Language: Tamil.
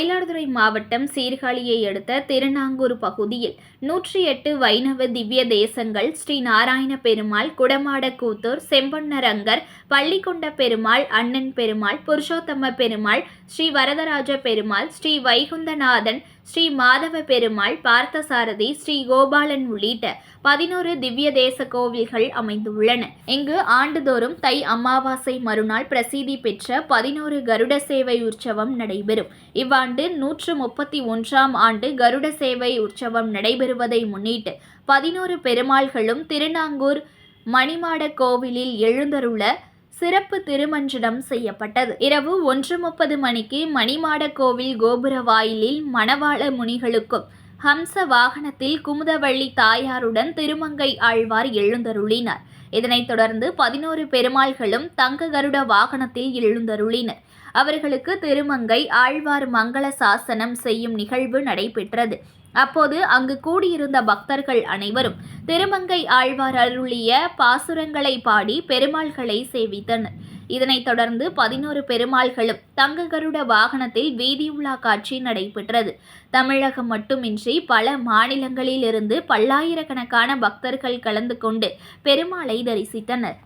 மாவட்டம் சீர்காழியை அடுத்த திருநாங்கூர் பகுதியில் நூற்றி எட்டு வைணவ திவ்ய தேசங்கள் ஸ்ரீ நாராயண பெருமாள் குடமாட கூத்தூர் செம்பொன்னரங்கர் பள்ளிக்கொண்ட பெருமாள் அண்ணன் பெருமாள் புருஷோத்தம பெருமாள் ஸ்ரீ வரதராஜ பெருமாள் ஸ்ரீ வைகுந்தநாதன் ஸ்ரீ மாதவ பெருமாள் பார்த்தசாரதி ஸ்ரீ கோபாலன் உள்ளிட்ட பதினோரு திவ்ய தேச கோவில்கள் அமைந்துள்ளன. இங்கு ஆண்டுதோறும் தை அமாவாசை மறுநாள் பிரசித்தி பெற்ற பதினோரு கருட சேவை உற்சவம் நடைபெறும். இவ்வாண்டு நூற்று முப்பத்தி ஒன்றாம் ஆண்டு கருட சேவை உற்சவம் நடைபெறுவதை முன்னிட்டு பதினோரு பெருமாள்களும் திருநாங்கூர் மணிமாட கோவிலில் எழுந்தருள சிறப்பு திருமஞ்சனம் செய்யப்பட்டது. இரவு ஒன்று முப்பது மணிக்கு மணிமாட கோவில் கோபுர வாயிலில் மணவாள முனிகளுக்கும் ஹம்ச வாகனத்தில் குமுதவள்ளி தாயாருடன் திருமங்கை ஆழ்வார் எழுந்தருளினார். இதனைத் தொடர்ந்து பதினோரு பெருமாள்களும் தங்க கருட வாகனத்தில் எழுந்தருளினர். அவர்களுக்கு திருமங்கை ஆழ்வார் மங்கள சாசனம் செய்யும் நிகழ்வு நடைபெற்றது. அப்போது அங்கு கூடியிருந்த பக்தர்கள் அனைவரும் திருமங்கை ஆழ்வார் அருளிய பாசுரங்களை பாடி பெருமாள்களை சேவித்தனர். இதனைத் தொடர்ந்து பதினோரு பெருமாள்களும் தங்க கருட வாகனத்தில் வீதியுலா காட்சி நடைபெற்றது. தமிழகம் மட்டுமின்றி பல மாநிலங்களில் இருந்து பல்லாயிரக்கணக்கான பக்தர்கள் கலந்து கொண்டு பெருமாளை தரிசித்தனர்.